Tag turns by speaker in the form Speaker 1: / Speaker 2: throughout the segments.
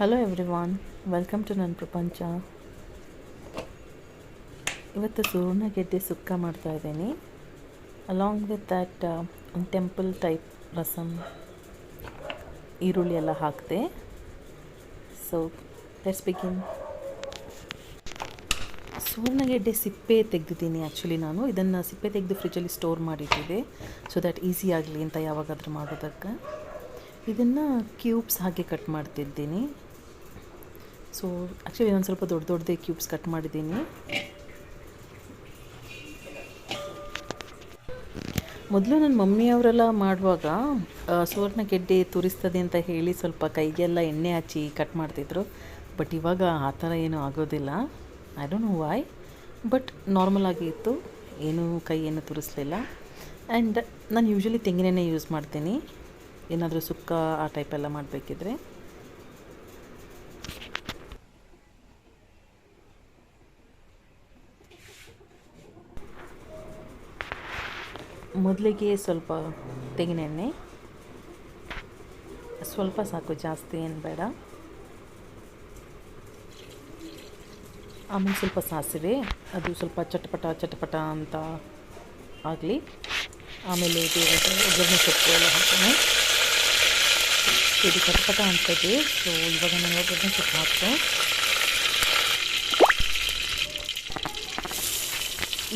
Speaker 1: Hello everyone welcome to ನನ್ನ ಪ್ರಪಂಚ ಇವತ್ತು ಸುವರ್ಣಗೆಡ್ಡೆ ಸುಕ್ಕ ಮಾಡ್ತಾ ಇದ್ದೀನಿ. ಅಲಾಂಗ್ ವಿತ್ ದ್ಯಾಟ್ ಒಂದು ಟೆಂಪಲ್ ಟೈಪ್ ರಸಮ್ ಈರುಳ್ಳಿ ಎಲ್ಲ ಹಾಕಿದೆ. ಸೊ ಲೆಟ್ಸ್ ಬಿಗಿನ್ ಸುವರ್ಣಗೆಡ್ಡೆ ಸಿಪ್ಪೆ ತೆಗೆದಿದ್ದೀನಿ ಆ್ಯಕ್ಚುಲಿ ನಾನು. ಇದನ್ನು ಸಿಪ್ಪೆ ತೆಗೆದು ಫ್ರಿಜ್ಜಲ್ಲಿ ಸ್ಟೋರ್ ಮಾಡಿಟ್ಟಿದೆ ಸೊ ದ್ಯಾಟ್ ಈಸಿ ಆಗಲಿ ಅಂತ ಯಾವಾಗಾದರೂ ಮಾಡೋದಕ್ಕೆ. ಇದನ್ನು ಕ್ಯೂಬ್ಸ್ ಹಾಗೆ ಕಟ್ ಮಾಡ್ತಿದ್ದೀನಿ. ಸೊ ಆ್ಯಕ್ಚುಲಿ ನಾನು ಸ್ವಲ್ಪ ದೊಡ್ಡ ದೊಡ್ಡದೇ ಕ್ಯೂಬ್ಸ್ ಕಟ್ ಮಾಡಿದ್ದೀನಿ. ಮೊದಲು ನನ್ನ ಮಮ್ಮಿಯವರೆಲ್ಲ ಮಾಡುವಾಗ ಸುವರ್ಣ ಗೆಡ್ಡೆ ತುರಿಸ್ತದೆ ಅಂತ ಹೇಳಿ ಸ್ವಲ್ಪ ಕೈಗೆಲ್ಲ ಎಣ್ಣೆ ಹಚ್ಚಿ ಕಟ್ ಮಾಡ್ತಿದ್ರು. ಬಟ್ ಇವಾಗ ಆ ಥರ ಏನೂ ಆಗೋದಿಲ್ಲ. I don't know why but normal ಆಗಿ ಇತ್ತು. ಏನೂ ಕೈ ಏನು ತುರಿಸ್ಲಿಲ್ಲ. ಆ್ಯಂಡ್ ನಾನು ಯೂಶ್ವಲಿ ತೆಂಗಿನೆಣ್ಣೆ ಯೂಸ್ ಮಾಡ್ತೀನಿ. ಏನಾದರೂ ಸುಕ್ಕ ಆ ಟೈಪೆಲ್ಲ ಮಾಡಬೇಕಿದ್ರೆ. ಮೊದಲಿಗೆ ಸ್ವಲ್ಪ ತೆಂಗಿನೆಣ್ಣೆ ಸ್ವಲ್ಪ ಸಾಕು, ಜಾಸ್ತಿ ಏನು ಬೇಡ. ಆಮೇಲೆ ಸ್ವಲ್ಪ ಸಾಸಿವೆ, ಅದು ಸ್ವಲ್ಪ ಚಟಪಟ ಚಟಪಟ ಅಂತ ಆಗಲಿ. ಆಮೇಲೆ ಇದು ಒಗ್ಗರಣೆ ಸೊಪ್ಪು ಎಲ್ಲ ಹಾಕೋಣ ಇದು ಚಟಪಟ ಅಂತದ್ದು ಸೊ ಇವಾಗ ನಾನು ಒಗ್ಗರಣೆ ಸೊಪ್ಪು ಹಾಕ್ತೆ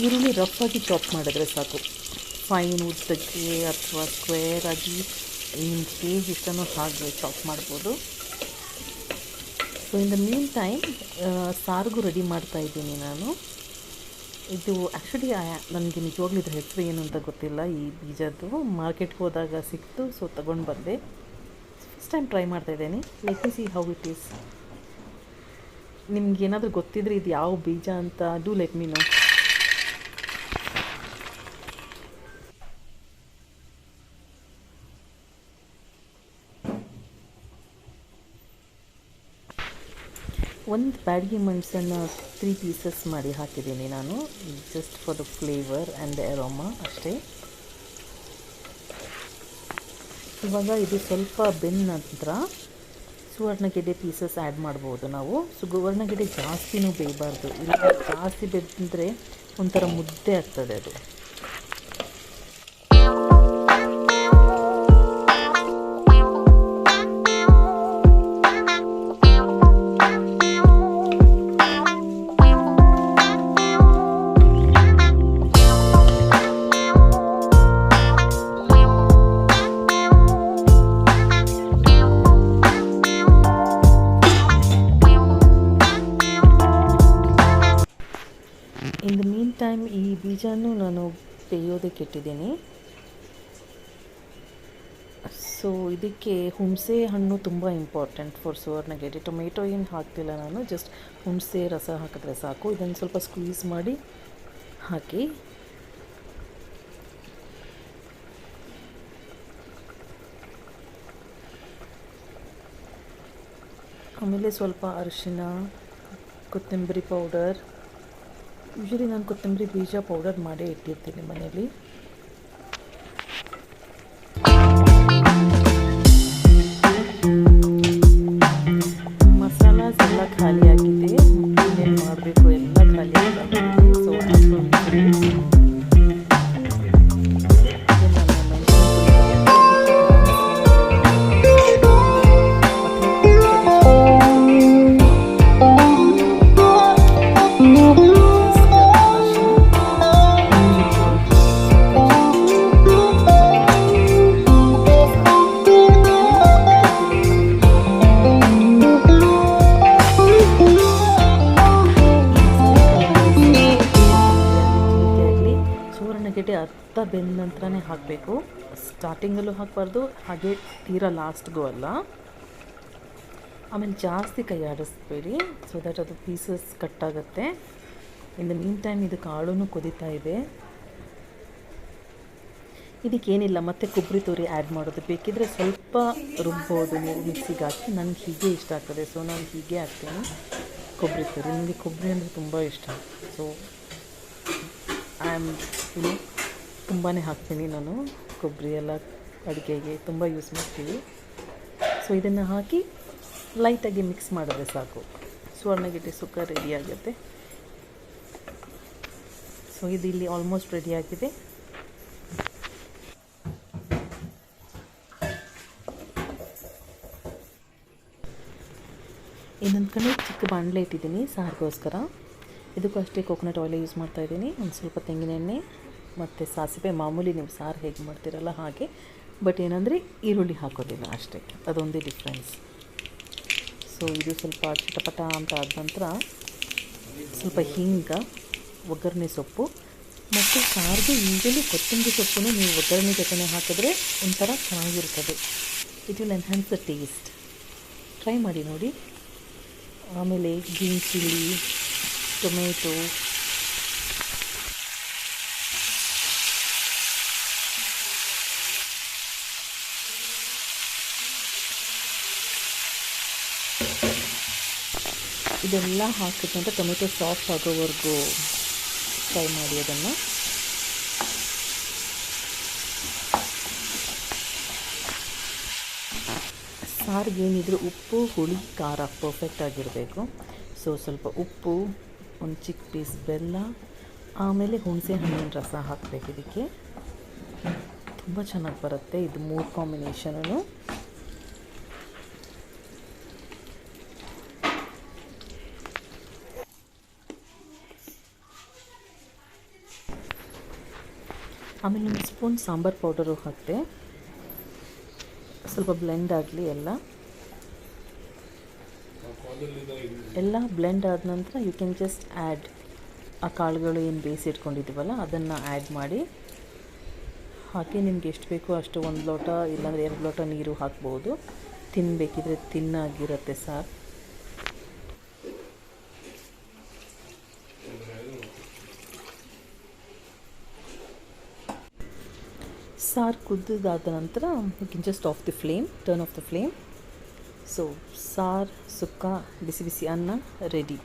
Speaker 1: ಈರುಳ್ಳಿ ರಫ್ ಆಗಿ ಚಾಪ್ ಮಾಡಿದ್ರೆ ಸಾಕು. ಫೈನ್ ಉದ್ದಕ್ಕೆ ಅಥವಾ ಸ್ಕ್ವೇರ್ ಆಗಿ ನಿಮ್ಗೆ ಹೇಗೆ ಇಷ್ಟನೂ ಹಾಗೆ ಚಾಪ್ ಮಾಡ್ಬೋದು. So in the mean time ಸಾರಿಗೂ ರೆಡಿ ಮಾಡ್ತಾ ಇದ್ದೀನಿ ನಾನು. ಇದು ಆ್ಯಕ್ಚುಲಿ ನನಗೆ ನಿಜವಾಗ್ಲೂ ಇದ್ರ ಹೆಸರು ಏನು ಅಂತ ಗೊತ್ತಿಲ್ಲ ಈ ಬೀಜದ್ದು. ಮಾರ್ಕೆಟ್ಗೆ ಹೋದಾಗ ಸಿಕ್ತು ಸೊ ತೊಗೊಂಡು ಬಂದೆ. ಫಸ್ಟ್ ಟೈಮ್ ಟ್ರೈ ಮಾಡ್ತಾ ಇದ್ದೀನಿ. Let me see how it is ನಿಮ್ಗೆ ಏನಾದರೂ ಗೊತ್ತಿದ್ರೆ ಇದು ಯಾವ ಬೀಜ ಅಂತ ಡೂ ಲೆಟ್ ಮೀನು ಒಂದು ಬ್ಯಾಡಗಿ ಮೆಣಸನ್ನು ತ್ರೀ ಪೀಸಸ್ ಮಾಡಿ ಹಾಕಿದ್ದೀನಿ ನಾನು. Just for the flavour and aroma ಅಷ್ಟೇ. ಇವಾಗ ಇದು ಸ್ವಲ್ಪ ಬೆಂದ ನಂತರ ಸುವರ್ಣಗೆಡ್ಡೆ ಪೀಸಸ್ ಆ್ಯಡ್ ಮಾಡ್ಬೋದು ನಾವು. ಸುವರ್ಣಗೆಡ್ಡೆ ಜಾಸ್ತಿನೂ ಬೇಯಬಾರ್ದು. ಇಲ್ಲ, ಜಾಸ್ತಿ ಬೆಂದರೆ ಒಂಥರ ಮುದ್ದೆ ಆಗ್ತದೆ ಅದು. ಬೀಜನೂ ನಾನು ಬೇಯೋದಕ್ಕೆ ಇಟ್ಟಿದ್ದೀನಿ ಸೊ ಇದಕ್ಕೆ ಹುಣಸೆ ಹಣ್ಣು ತುಂಬ ಇಂಪಾರ್ಟೆಂಟ್ ಫಾರ್ ಸುವರ್ಣಗೆಡ್ಡೆ ಟೊಮೆಟೊ ಏನು ಹಾಕ್ತಿಲ್ಲ ನಾನು ಜಸ್ಟ್ ಹುಣಸೆ ರಸ ಹಾಕಿದ್ರೆ ಸಾಕು. ಇದನ್ನು ಸ್ವಲ್ಪ ಸ್ಕ್ವೀಸ್ ಮಾಡಿ ಹಾಕಿ. ಆಮೇಲೆ ಸ್ವಲ್ಪ ಅರಿಶಿನ, ಕೊತ್ತಂಬರಿ ಪೌಡರ್ ಯೂಶ್ವಲಿ ನಾನು ಕೊತ್ತಂಬರಿ ಬೀಜ ಪೌಡರ್ ಮಾಡೇ ಇಟ್ಟಿರ್ತೀನಿ ಮನೇಲಿ. ಸ್ಟಾರ್ಟಿಂಗಲ್ಲೂ ಹಾಕಬಾರ್ದು, ಹಾಗೆ ತೀರಾ ಲಾಸ್ಟ್ಗೂ ಅಲ್ಲ. ಆಮೇಲೆ ಜಾಸ್ತಿ ಕೈ ಆಡಿಸ್ಬೇಡಿ ಸೊ ದಟ್ ಅದು ಪೀಸಸ್ ಕಟ್ಟಾಗುತ್ತೆ ಇನ್ ದ ಮೀನ್ ಟೈಮ್ ಇದು ಕಾಳು ಕುದೀತಾ ಇದೆ. ಇದಕ್ಕೇನಿಲ್ಲ, ಮತ್ತೆ ಕೊಬ್ಬರಿ ತುರಿ ಆ್ಯಡ್ ಮಾಡೋದು ಬೇಕಿದ್ರೆ ಸ್ವಲ್ಪ ರುಬ್ಬೋದು ನೀವು ಮಿಕ್ಸಿಗೆ ಹಾಕಿ. ನನಗೆ ಹೀಗೆ ಇಷ್ಟ ಆಗ್ತದೆ ಸೊ ನಾನು ಹೀಗೆ ಹಾಕ್ತೀನಿ. ಕೊಬ್ಬರಿ ತುರಿ ನನಗೆ ಕೊಬ್ಬರಿ ಅಂದರೆ ತುಂಬ ಇಷ್ಟ. ಸೊ ಐ ಆಮ್ ತುಂಬಾ ಹಾಕ್ತೀನಿ ನಾನು. ಕೊಬ್ಬರಿ ಎಲ್ಲ ಅಡುಗೆಗೆ ತುಂಬ ಯೂಸ್ ಮಾಡ್ತೀವಿ. ಸೊ ಇದನ್ನು ಹಾಕಿ ಲೈಟಾಗಿ ಮಿಕ್ಸ್ ಮಾಡಿದ್ರೆ ಸಾಕು. ಸುವರ್ಣಗಿಟ್ಟಿ ಸುಕ್ಕ ರೆಡಿ ಆಗುತ್ತೆ. ಸೊ ಇದು ಇಲ್ಲಿ ಆಲ್ಮೋಸ್ಟ್ ರೆಡಿ ಆಗಿದೆ. ಇನ್ನೊಂದು ಕಡೆ ಚಿಕ್ಕ ಬಾಣಲೆ ಇಟ್ಟಿದ್ದೀನಿ ಸಾರಿಗೋಸ್ಕರ. ಇದಕ್ಕೂ ಅಷ್ಟೇ ಕೋಕೋನಟ್ ಆಯಿಲ್ ಯೂಸ್ ಮಾಡ್ತಾ ಇದ್ದೀನಿ. ಒಂದು ಸ್ವಲ್ಪ ತೆಂಗಿನ ಎಣ್ಣೆ ಮತ್ತು ಸಾಸಿವೆ ಮಾಮೂಲಿ ನೀವು ಸಾರು ಹೇಗೆ ಮಾಡ್ತೀರಲ್ಲ ಹಾಗೆ. ಬಟ್ ಏನಂದರೆ ಈರುಳ್ಳಿ ಹಾಕೋದಿಲ್ಲ ಅಷ್ಟೇ. ಅದೊಂದೇ ಡಿಫ್ರೆನ್ಸ್ ಸೊ ಇದು ಸ್ವಲ್ಪ ಚಟಪಟ ಅಂತ ಆದ ನಂತರ ಸ್ವಲ್ಪ ಹಿಂಗ, ಒಗ್ಗರಣೆ ಸೊಪ್ಪು ಮತ್ತು ಸಾರಿಗೆ ಈಗಲೂ ಕೊತ್ತಂಬರಿ ಸೊಪ್ಪನ್ನು ನೀವು ಒಗ್ಗರಣೆ ಜೊತೆನೇ ಹಾಕಿದ್ರೆ ಒಂಥರ ಚೆನ್ನಾಗಿರ್ತದೆ it will enhance the taste try ಮಾಡಿ ನೋಡಿ. ಆಮೇಲೆ ಗ್ರೀನ್ ಚಿಲ್ಲಿ ಟೊಮೆಟೊ ಇದೆಲ್ಲ ಹಾಕಿದ ಟೊಮೆಟೊ ಸಾಫ್ಟ್ ಆಗೋವರೆಗೂ ಫ್ರೈ ಮಾಡಿ ಅದನ್ನು. ಸಾರಿಗೆ ಏನಿದ್ರು ಉಪ್ಪು, ಹುಳಿ, ಖಾರ ಪರ್ಫೆಕ್ಟ್ ಆಗಿರಬೇಕು. ಸೊ ಸ್ವಲ್ಪ ಉಪ್ಪು, ಒಂದು ಚಿಕ್ಕ ಪೀಸ್ ಬೆಲ್ಲ, ಆಮೇಲೆ ಹುಣಸೆ ಹಣ್ಣಿನ ರಸ ಹಾಕಬೇಕು ಇದಕ್ಕೆ. ತುಂಬ ಚೆನ್ನಾಗಿ ಬರುತ್ತೆ. ಇದು ಮೂರು ಕಾಂಬಿನೇಷನೂ ಆಮೇಲೆ ಒಂದು ಸ್ಪೂನ್ ಸಾಂಬಾರು ಪೌಡರು ಹಾಕಿದೆ, ಸ್ವಲ್ಪ ಬ್ಲೆಂಡ್ ಆಗಲಿ ಎಲ್ಲ. ಎಲ್ಲ ಬ್ಲೆಂಡ್ ಆದ ನಂತರ ಯು ಕ್ಯಾನ್ ಜಸ್ಟ್ ಆ್ಯಡ್ ಆ ಕಾಳುಗಳು ಏನು ಬೇಯಿಸಿಟ್ಕೊಂಡಿದ್ದೀವಲ್ಲ ಅದನ್ನು ಆ್ಯಡ್ ಮಾಡಿ ಹಾಕಿ ನಿಮ್ಗೆ ಎಷ್ಟು ಬೇಕೋ ಅಷ್ಟು ಒಂದು ಲೋಟ, ಇಲ್ಲಾಂದರೆ ಎರಡು ಲೋಟ ನೀರು ಹಾಕ್ಬೋದು. ತಿನ್ನಬೇಕಿದ್ರೆ ತಿನ್ನಾಗಿರುತ್ತೆ ಸಾರು. ಸಾರು ಕುದ್ದಿದಾದ ನಂತರ you can just off the flame turn off the flame so ಸಾರು, ಸುಕ್ಕ, ಬಿಸಿ ಬಿಸಿ ಅನ್ನ ರೆಡಿ